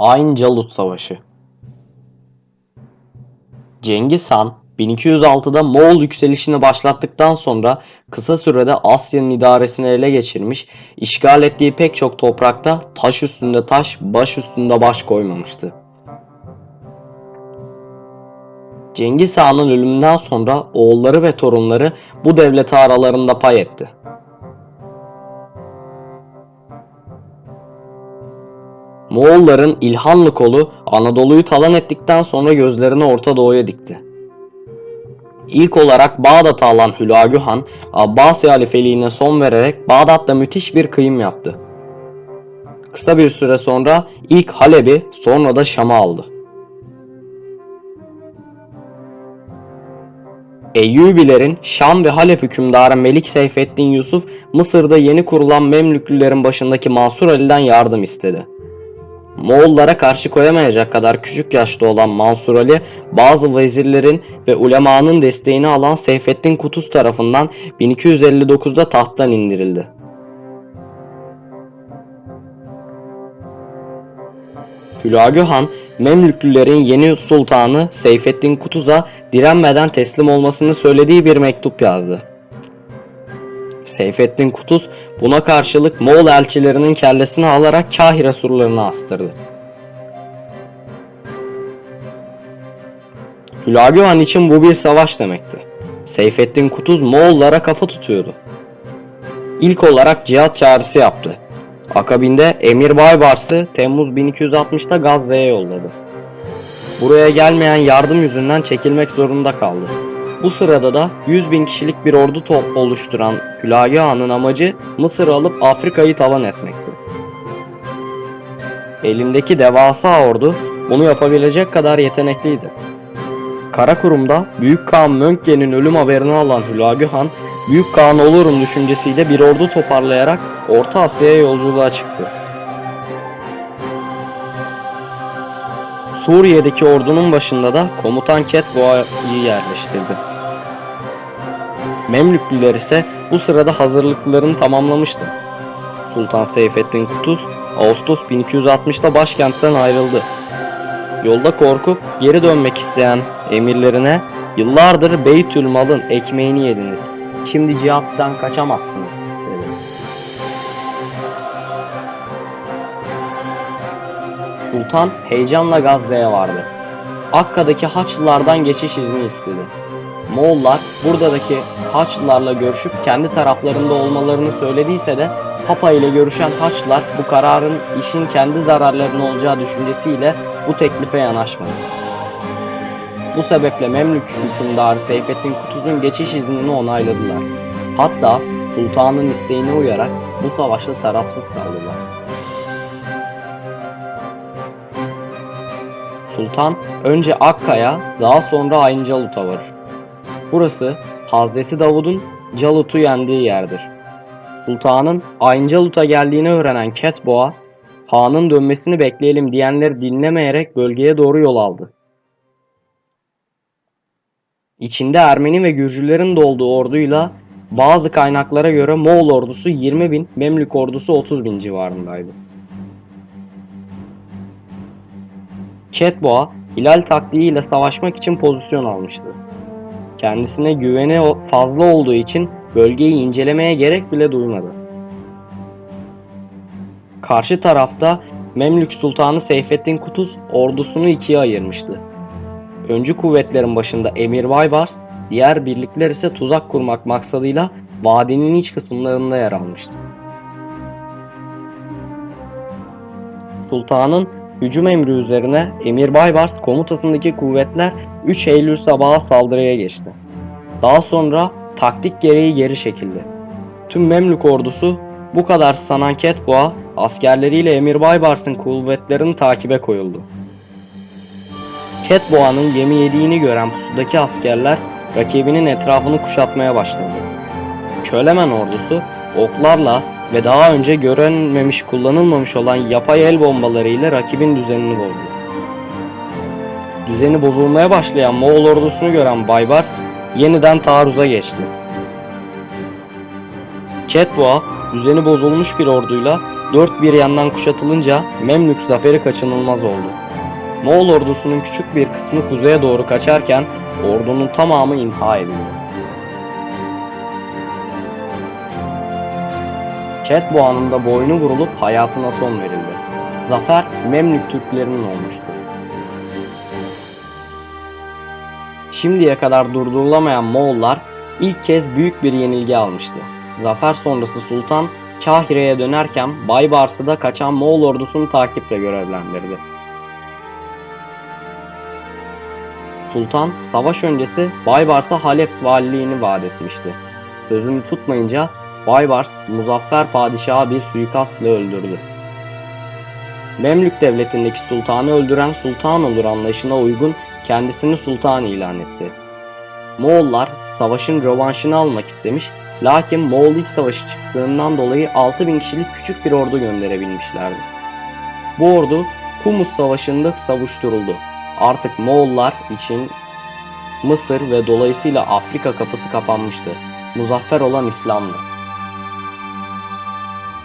Ain-Jalut Savaşı Cengiz Han 1206'da Moğol yükselişini başlattıktan sonra kısa sürede Asya'nın idaresini ele geçirmiş, işgal ettiği pek çok toprakta taş üstünde taş, baş üstünde baş koymamıştı. Cengiz Han'ın ölümünden sonra oğulları ve torunları bu devlete aralarında pay etti. Moğolların İlhanlı kolu Anadolu'yu talan ettikten sonra gözlerini Orta Doğu'ya dikti. İlk olarak Bağdat'ı alan Hülagü Han, Abbasi halifeliğine son vererek Bağdat'ta müthiş bir kıyım yaptı. Kısa bir süre sonra ilk Halep'i sonra da Şam'ı aldı. Eyyubilerin Şam ve Halep hükümdarı Melik Seyfettin Yusuf, Mısır'da yeni kurulan Memlüklülerin başındaki Mansur Ali'den yardım istedi. Moğollara karşı koyamayacak kadar küçük yaşta olan Mansur Ali, bazı vezirlerin ve ulemanın desteğini alan Seyfettin Kutuz tarafından 1259'da tahttan indirildi. Hülagü Han, Memlüklülerin yeni sultanı Seyfettin Kutuz'a direnmeden teslim olmasını söylediği bir mektup yazdı. Seyfettin Kutuz buna karşılık Moğol elçilerinin kellesini alarak Kahire surlarına astırdı. Hülagü için bu bir savaş demekti. Seyfettin Kutuz Moğollara kafa tutuyordu. İlk olarak cihat çağrısı yaptı. Akabinde Emir Baybars'ı Temmuz 1260'da Gazze'ye yolladı. Buraya gelmeyen yardım yüzünden çekilmek zorunda kaldı. Bu sırada da 100 bin kişilik bir ordu oluşturan Hülagü Han'ın amacı Mısır'ı alıp Afrika'yı talan etmekti. Elindeki devasa ordu bunu yapabilecek kadar yetenekliydi. Karakurum'da Büyük Kağan Mönkke'nin ölüm haberini alan Hülagü Han, Büyük Kağan olurum düşüncesiyle bir ordu toparlayarak Orta Asya'ya yolculuğa çıktı. Suriye'deki ordunun başında da komutan Ketboğa'yı yerleştirdi. Memlüklüler ise bu sırada hazırlıklarını tamamlamıştı. Sultan Seyfettin Kutuz Ağustos 1260'da başkentten ayrıldı. Yolda korkup geri dönmek isteyen emirlerine yıllardır Beytül Mal'ın ekmeğini yediniz. Şimdi cihattan kaçamazsınız dedi. Sultan heyecanla Gazze'ye vardı. Akka'daki Haçlılardan geçiş izni istedi. Moğollar buradaki Haçlılarla görüşüp kendi taraflarında olmalarını söylediyse de Papa ile görüşen Haçlılar bu kararın işin kendi zararlarına olacağı düşüncesiyle bu teklife yanaşmadı. Bu sebeple Memlük hükümdarı Seyfettin Kutuz'un geçiş iznini onayladılar. Hatta sultanın isteğine uyarak bu savaşta tarafsız kaldılar. Sultan önce Akka'ya daha sonra Ayn-Calut'a varır. Burası Hazreti Davud'un Calut'u yendiği yerdir. Sultanın Ayn-Calut'a geldiğini öğrenen Ketboğa, Han'ın dönmesini bekleyelim diyenleri dinlemeyerek bölgeye doğru yol aldı. İçinde Ermeni ve Gürcülerin de olduğu orduyla bazı kaynaklara göre Moğol ordusu 20 bin, Memlük ordusu 30 bin civarındaydı. Ketboğa, Hilal taktiğiyle savaşmak için pozisyon almıştı. Kendisine güveni fazla olduğu için bölgeyi incelemeye gerek bile duymadı. Karşı tarafta Memlük Sultanı Seyfettin Kutuz ordusunu ikiye ayırmıştı. Öncü kuvvetlerin başında Emir Baybars, diğer birlikler ise tuzak kurmak maksadıyla vadinin iç kısımlarında yer almıştı. Sultanın hücum emri üzerine Emir Baybars komutasındaki kuvvetler 3 Eylül sabahı saldırıya geçti. Daha sonra taktik gereği geri çekildi. Tüm Memlük ordusu bu kadar sanan Ketboğa askerleriyle Emir Baybars'ın kuvvetlerini takibe koyuldu. Ketboğa'nın gemi yediğini gören pusudaki askerler rakibinin etrafını kuşatmaya başladı. Kölemen ordusu oklarla ve daha önce görünmemiş kullanılmamış olan yapay el bombalarıyla rakibin düzenini bozdu. Düzeni bozulmaya başlayan Moğol ordusunu gören Baybars yeniden taarruza geçti. Ketboğa düzeni bozulmuş bir orduyla dört bir yandan kuşatılınca Memlük zaferi kaçınılmaz oldu. Moğol ordusunun küçük bir kısmı kuzeye doğru kaçarken ordunun tamamı imha edildi. Çet Boğanı'nda boynu vurulup hayatına son verildi. Zafer Memlük Türklerinin olmuştu. Şimdiye kadar durdurulamayan Moğollar ilk kez büyük bir yenilgi almıştı. Zafer sonrası Sultan Kahire'ye dönerken Baybars'ı da kaçan Moğol ordusunu takiple görevlendirdi. Sultan savaş öncesi Baybars'a Halep valiliğini vaat etmişti. Sözünü tutmayınca Baybars Muzaffer Padişah'ı bir suikastla öldürdü. Memlük devletindeki sultanı öldüren sultan olur anlayışına uygun kendisini sultan ilan etti. Moğollar savaşın rövanşını almak istemiş lakin Moğol İç Savaşı çıktığından dolayı 6000 kişilik küçük bir ordu gönderebilmişlerdi. Bu ordu Humus Savaşı'nda savuşturuldu. Artık Moğollar için Mısır ve dolayısıyla Afrika kapısı kapanmıştı. Muzaffer olan İslam'dı.